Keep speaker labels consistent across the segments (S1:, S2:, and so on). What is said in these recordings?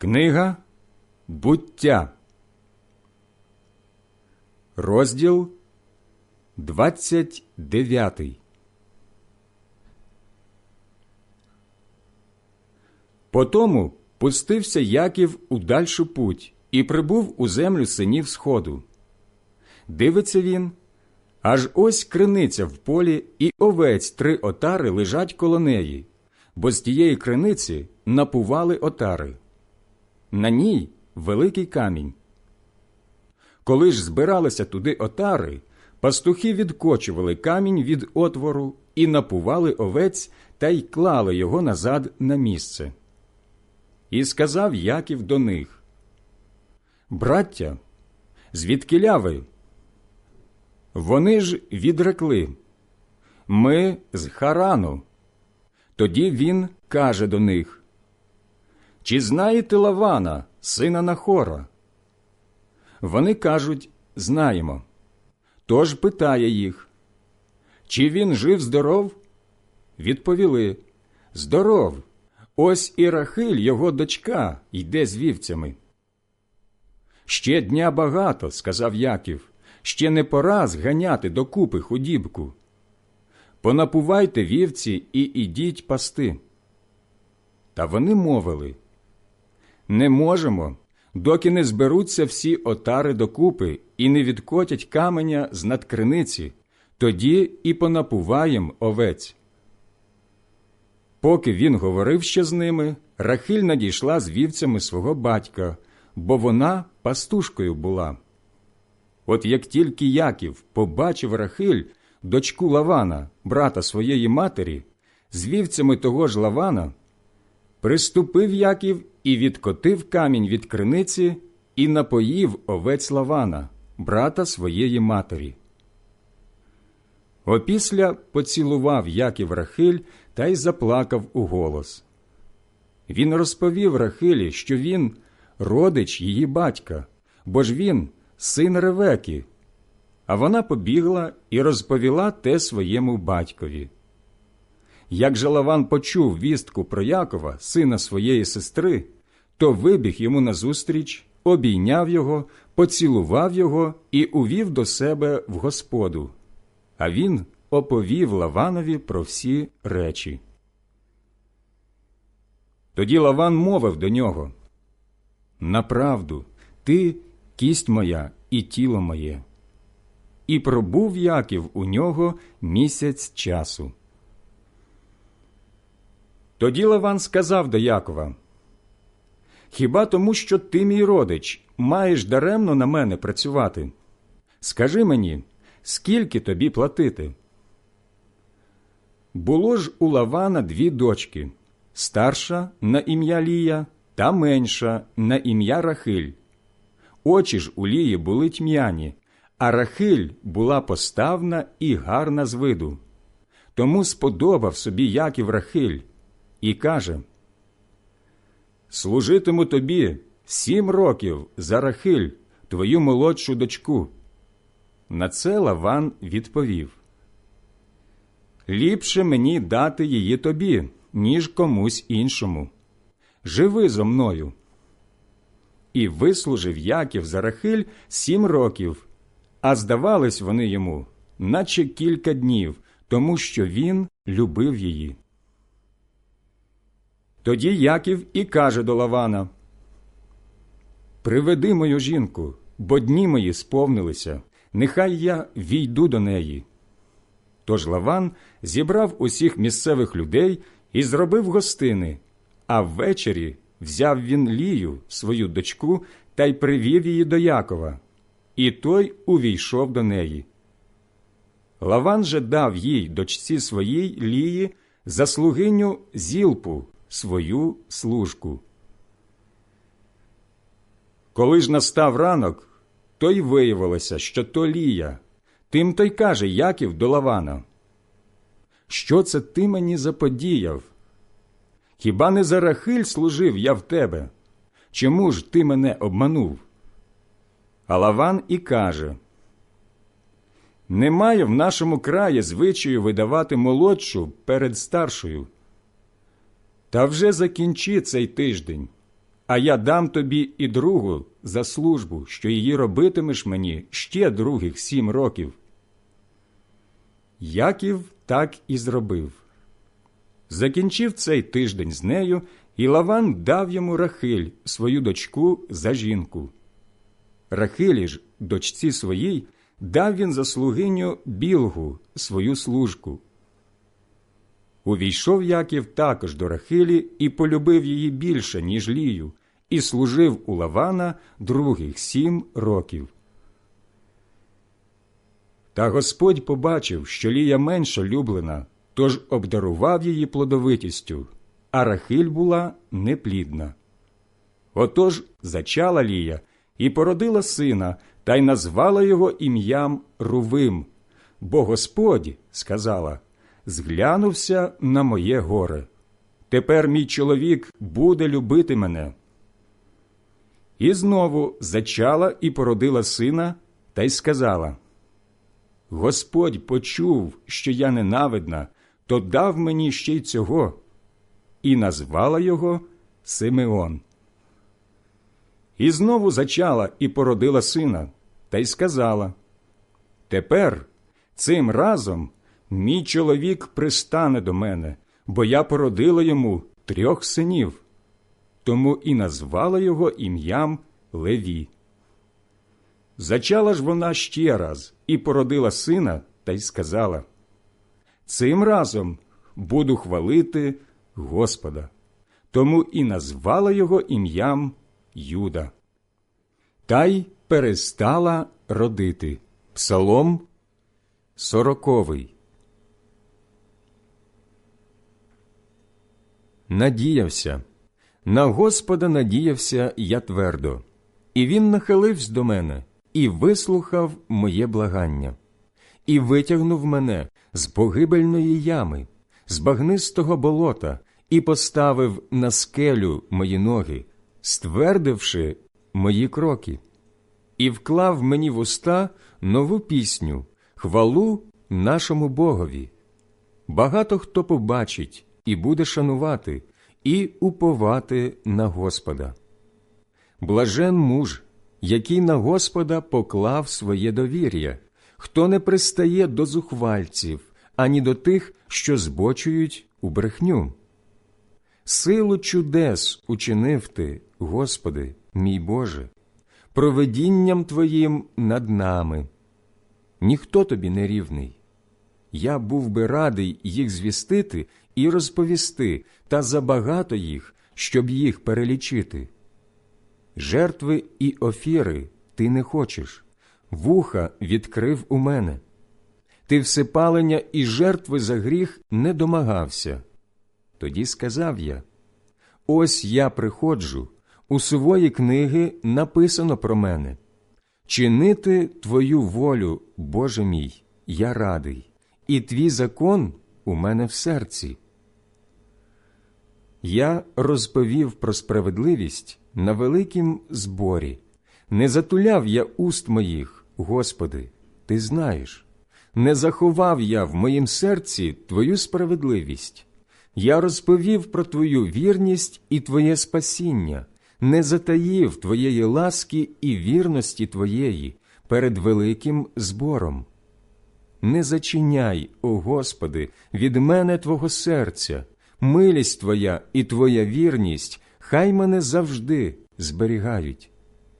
S1: Книга Буття, розділ 29. Потому пустився Яків у дальшу путь і прибув у землю синів сходу. Дивиться він, аж ось криниця в полі, і овець три отари лежать коло неї, бо з тієї криниці напували отари. На ній великий камінь. Коли ж збиралися туди отари, пастухи відкочували камінь від отвору і напували овець та й клали його назад на місце. І сказав Яків до них Браття, звідкиля ви? Вони ж відрекли Ми з Харану. Тоді він каже до них Чи знаєте Лавана, сина Нахора? Вони кажуть Знаємо. Тож питає їх Чи він жив здоров? Відповіли Здоров. Ось і Рахиль, його дочка, йде з вівцями. Ще дня багато, сказав Яків, ще не пора зганяти докупи худібку. Понапувайте вівці і ідіть пасти. Та вони мовили Не можемо, доки не зберуться всі отари докупи і не відкотять каменя з надкриниці, тоді і понапуваєм овець. Поки він говорив ще з ними, Рахиль надійшла з вівцями свого батька, бо вона пастушкою була. От як тільки Яків побачив Рахиль, дочку Лавана, брата своєї матері, з вівцями того ж Лавана, приступив Яків і відкотив камінь від криниці і напоїв овець Лавана, брата своєї матері. Опісля поцілував Яків Рахиль та й заплакав у голос. Він розповів Рахилі, що він родич її батька, бо ж він син Ревеки. А вона побігла і розповіла те своєму батькові. Як же Лаван почув вістку про Якова, сина своєї сестри, то вибіг йому назустріч, обійняв його, поцілував його і увів до себе в господу. А він оповів Лаванові про всі речі. Тоді Лаван мовив до нього Направду, ти кість моя і тіло моє. І пробув Яків у нього місяць часу. Тоді Лаван сказав до Якова Хіба тому, що ти, мій родич, маєш даремно на мене працювати? Скажи мені, скільки тобі платити? Було ж у Лавана дві дочки старша на ім'я Лія та менша на ім'я Рахиль. Очі ж у Лії були тьмяні, а Рахиль була поставна і гарна з виду. Тому сподобав собі Яків Рахиль і каже Служитиму тобі сім років за Рахиль, твою молодшу дочку. На це Лаван відповів Ліпше мені дати її тобі, ніж комусь іншому. Живи зо мною. І вислужив Яків за Рахиль сім років, а здавались вони йому, наче кілька днів, тому що він любив її. Тоді Яків і каже до Лавана Приведи мою жінку, бо дні мої сповнилися, нехай я війду до неї. Тож Лаван зібрав усіх місцевих людей і зробив гостини, а ввечері взяв він Лію, свою дочку, та й привів її до Якова, і той увійшов до неї. Лаван же дав їй дочці своїй Лії за слугиню зілпу, свою служку. Коли ж настав ранок, то й виявилося, що то Лія. Тим то й каже Яків до Лавана. Що це ти мені заподіяв? Хіба не за Рахиль служив я в тебе? Чому ж ти мене обманув? А Лаван і каже Немає в нашому краї звичаю видавати молодшу перед старшою. Та вже закінчи цей тиждень, а я дам тобі і другу за службу, що її робитимеш мені ще других сім років. Яків так і зробив. Закінчив цей тиждень з нею, і Лаван дав йому Рахиль, свою дочку, за жінку. Рахилі ж, дочці своїй, дав він за слугиню білгу, свою служку. Увійшов Яків також до Рахилі і полюбив її більше, ніж Лію, і служив у Лавана других сім років. Та Господь побачив, що Лія менша люблена, тож обдарував її плодовитістю, а Рахиль була неплідна. Отож зачала Лія і породила сина, та й назвала його ім'ям Рувим, бо Господь, сказала, зглянувся на моє горе. Тепер мій чоловік буде любити мене. І знову зачала і породила сина, та й сказала Господь почув, що я ненавидна, то дав мені ще й цього, і назвала його Симеон. І знову зачала і породила сина, та й сказала Тепер цим разом мій чоловік пристане до мене, бо я породила йому трьох синів, тому і назвала його ім'ям Леві. Зачала ж вона ще раз і породила сина та й сказала Цим разом буду хвалити Господа, тому і назвала його ім'ям Юда. Та й перестала родити. Псалом сороковий. Надіявся. На Господа надіявся я твердо, і він нахилився до мене і вислухав моє благання, і витягнув мене з погибельної ями, з багнистого болота, і поставив на скелю мої ноги, ствердивши мої кроки, і вклав мені в уста нову пісню, хвалу нашому Богові. Багато хто побачить і буде шанувати, і уповати на Господа. Блажен муж, який на Господа поклав своє довір'я, хто не пристає до зухвальців, ані до тих, що збочують у брехню. Силу чудес учинив ти, Господи, мій Боже, проведінням Твоїм над нами. Ніхто тобі не рівний. Я був би радий їх звістити і розповісти, та забагато їх, щоб їх перелічити. Жертви і офіри ти не хочеш, вуха відкрив у мене. Ти всепалення і жертви за гріх не домагався. Тоді сказав я Ось я приходжу, у свої книги написано про мене. Чинити Твою волю, Боже мій, я радий, і твій закон у мене в серці. Я розповів про справедливість на великім зборі. Не затуляв я уст моїх, Господи, Ти знаєш, не заховав я в моїм серці Твою справедливість. Я розповів про Твою вірність і Твоє спасіння, не затаїв Твоєї ласки і вірності Твоєї перед великим збором. Не зачиняй, о Господи, від мене Твого серця, милість Твоя і Твоя вірність, хай мене завжди зберігають,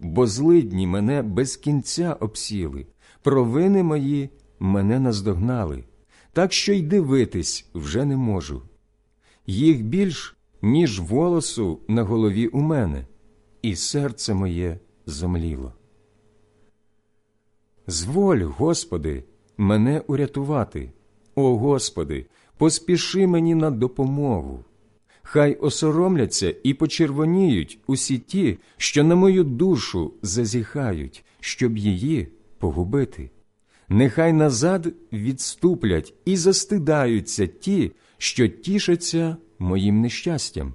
S1: бо злидні мене без кінця обсіли, провини мої мене наздогнали, так що й дивитись вже не можу. Їх більш, ніж волосу на голові у мене, і серце моє зомліло. Зволь, Господи, мене урятувати. О Господи, поспіши мені на допомогу. Хай осоромляться і почервоніють усі ті, що на мою душу зазіхають, щоб її погубити. Нехай назад відступлять і застидаються ті, що тішаться моїм нещастям.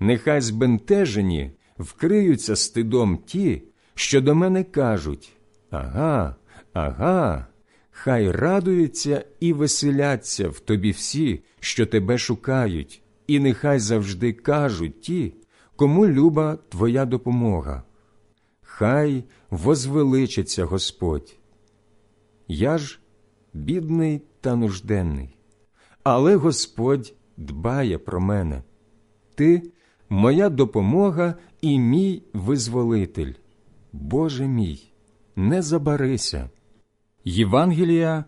S1: Нехай збентежені вкриються стидом ті, що до мене кажуть Ага, ага, хай радуються і веселяться в тобі всі, що тебе шукають, і нехай завжди кажуть ті, кому люба Твоя допомога. Хай возвеличиться Господь. Я ж бідний та нужденний, але Господь дбає про мене. Ти моя допомога і мій визволитель. Боже мій, не забарися. Євангелія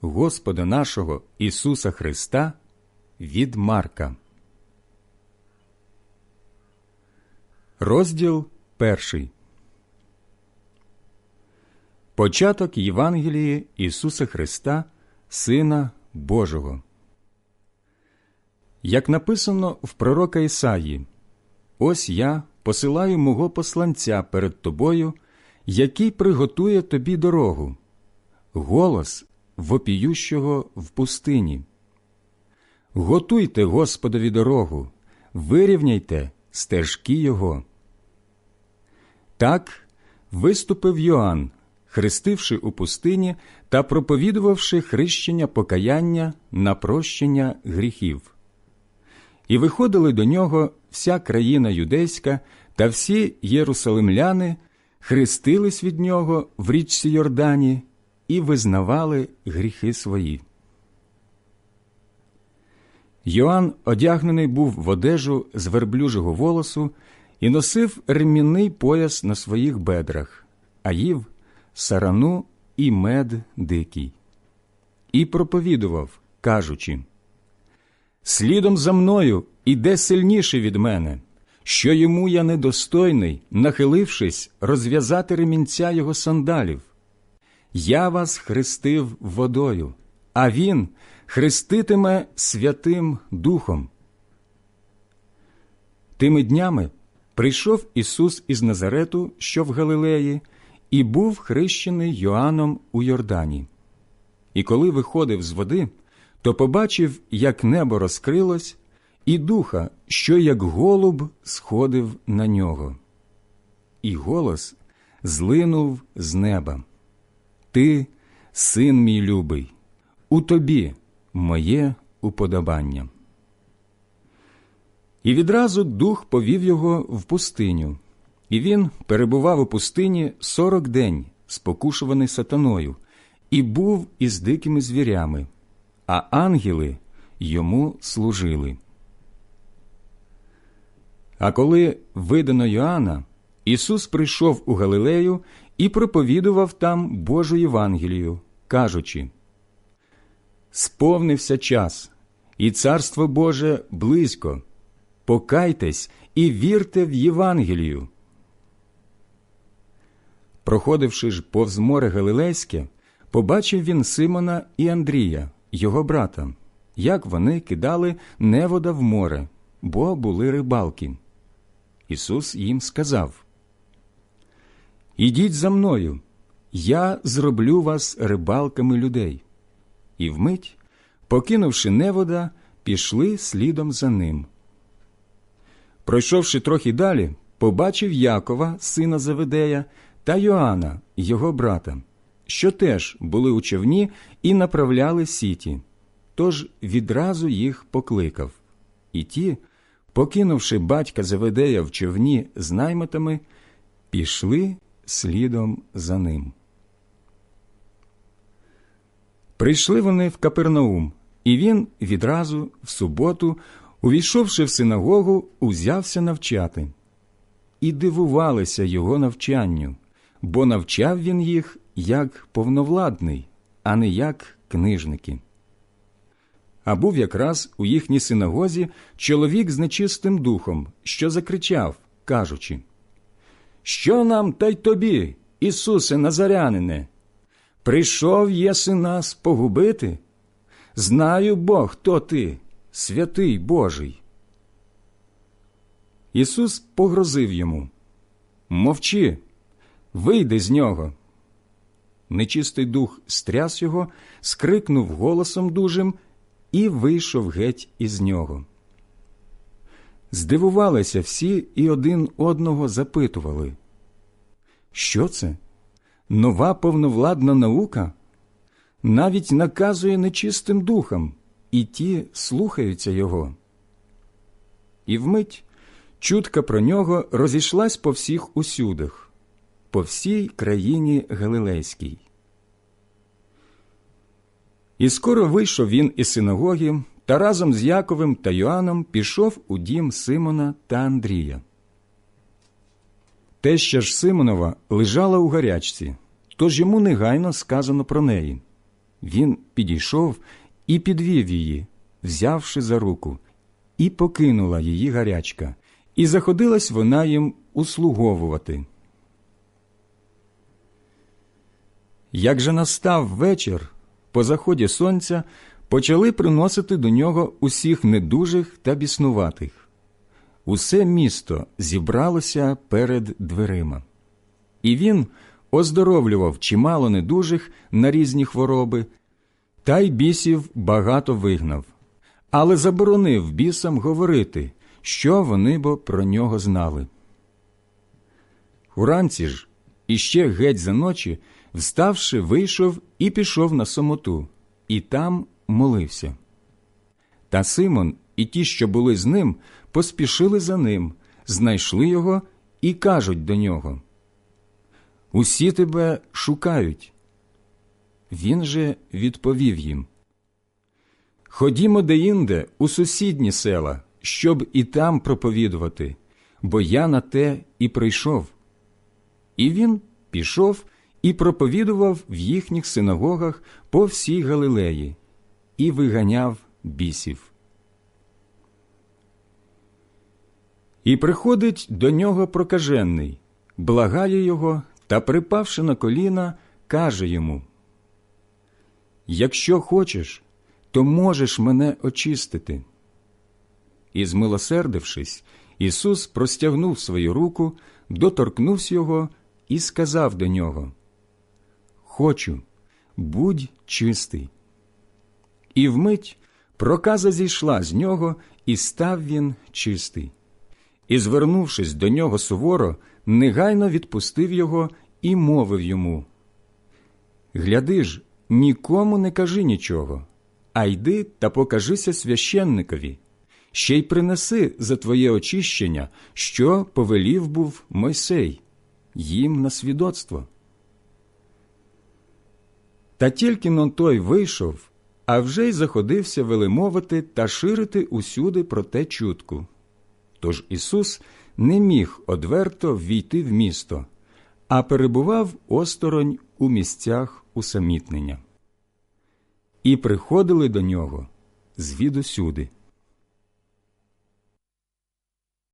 S1: Господа нашого Ісуса Христа від Марка. Розділ перший. Початок Євангелії Ісуса Христа, Сина Божого. Як написано в пророка Ісаї, ось я посилаю мого посланця перед тобою, який приготує тобі дорогу, голос вопіющого в пустині. Готуйте Господові дорогу, вирівняйте стежки Його. Так виступив Йоанн, хрестивши у пустині та проповідувавши хрещення покаяння на прощення гріхів. І виходили до нього вся країна юдейська та всі єрусалимляни, хрестились від нього в річці Йордані і визнавали гріхи свої. Йоанн одягнений був в одежу з верблюжого волосу і носив ремінний пояс на своїх бедрах, а їв сарану і мед дикий. І проповідував, кажучи Слідом за мною іде сильніший від мене, що йому я недостойний, нахилившись, розв'язати ремінця його сандалів. Я вас хрестив водою, а він хреститиме Святим Духом. Тими днями прийшов Ісус із Назарету, що в Галилеї, і був хрещений Йоанном у Йордані. І коли виходив з води, то побачив, як небо розкрилось, і духа, що як голуб сходив на нього. І голос злинув з неба. Ти, син мій любий, у тобі моє уподобання. І відразу дух повів його в пустиню, і він перебував у пустині сорок день, спокушуваний сатаною, і був із дикими звірями, а ангели йому служили. А коли видано Йоанна, Ісус прийшов у Галилею і проповідував там Божу Євангелію, кажучи Сповнився час, і Царство Боже близько. Покайтесь і вірте в Євангелію. Проходивши ж повз море Галилейське, побачив він Симона і Андрія, його брата, як вони кидали невода в море, бо були рибалки. Ісус їм сказав Ідіть за мною, я зроблю вас рибалками людей. І вмить, покинувши невода, пішли слідом за ним. Пройшовши трохи далі, побачив Якова, сина Заведея, та Йоанна, його брата, що теж були у човні і направляли сіті, тож відразу їх покликав. І ті, покинувши батька Заведея в човні з наймитами, пішли слідом за ним. Прийшли вони в Капернаум, і він відразу, в суботу, увійшовши в синагогу, узявся навчати. І дивувалися його навчанню, бо навчав він їх як повновладний, а не як книжники. А був якраз у їхній синагозі чоловік з нечистим духом, що закричав, кажучи Що нам та й тобі, Ісусе Назарянине? Прийшов єси нас погубити? Знаю Бог, хто ти, святий Божий. Ісус погрозив йому Мовчи, вийди з нього. Нечистий дух стряс його, скрикнув голосом дужим і вийшов геть із нього. Здивувалися всі і один одного запитували, що це? Нова повновладна наука? Навіть наказує нечистим духам, і ті слухаються його. І вмить чутка про нього розійшлась по всіх усюдах, по всій країні Галилейській. І скоро вийшов він із синагоги та разом з Яковим та Йоанном пішов у дім Симона та Андрія. Теща ж Симонова лежала у гарячці, тож йому негайно сказано про неї. Він підійшов і підвів її, взявши за руку, і покинула її гарячка, і заходилась вона їм услуговувати. Як же настав вечір, по заході сонця почали приносити до нього усіх недужих та біснуватих. Усе місто зібралося перед дверима, і він оздоровлював чимало недужих на різні хвороби, та й бісів багато вигнав, але заборонив бісам говорити, що вони бо про нього знали. Уранці ж, іще геть за ночі, вставши, вийшов і пішов на самоту, і там молився. Та Симон і ті, що були з ним, поспішили за ним, знайшли його і кажуть до нього Усі тебе шукають. Він же відповів їм Ходімо деінде у сусідні села, щоб і там проповідувати, бо я на те і прийшов. І він пішов і проповідував в їхніх синагогах по всій Галилеї і виганяв бісів. І приходить до нього прокажений, благає його та, припавши на коліна, каже йому Якщо хочеш, то можеш мене очистити. І, змилосердившись, Ісус простягнув свою руку, доторкнувся його і сказав до нього Хочу, будь чистий. І вмить проказа зійшла з нього, і став він чистий. І, звернувшись до нього суворо, негайно відпустив його і мовив йому Гляди ж, нікому не кажи нічого, а йди та покажися священникові, ще й принеси за твоє очищення, що повелів був Мойсей, їм на свідоцтво. Та тільки но той вийшов, а вже й заходився велимовити та ширити усюди про те чутку. Тож Ісус не міг одверто ввійти в місто, а перебував осторонь у місцях усамітнення. І приходили до нього звідусюди.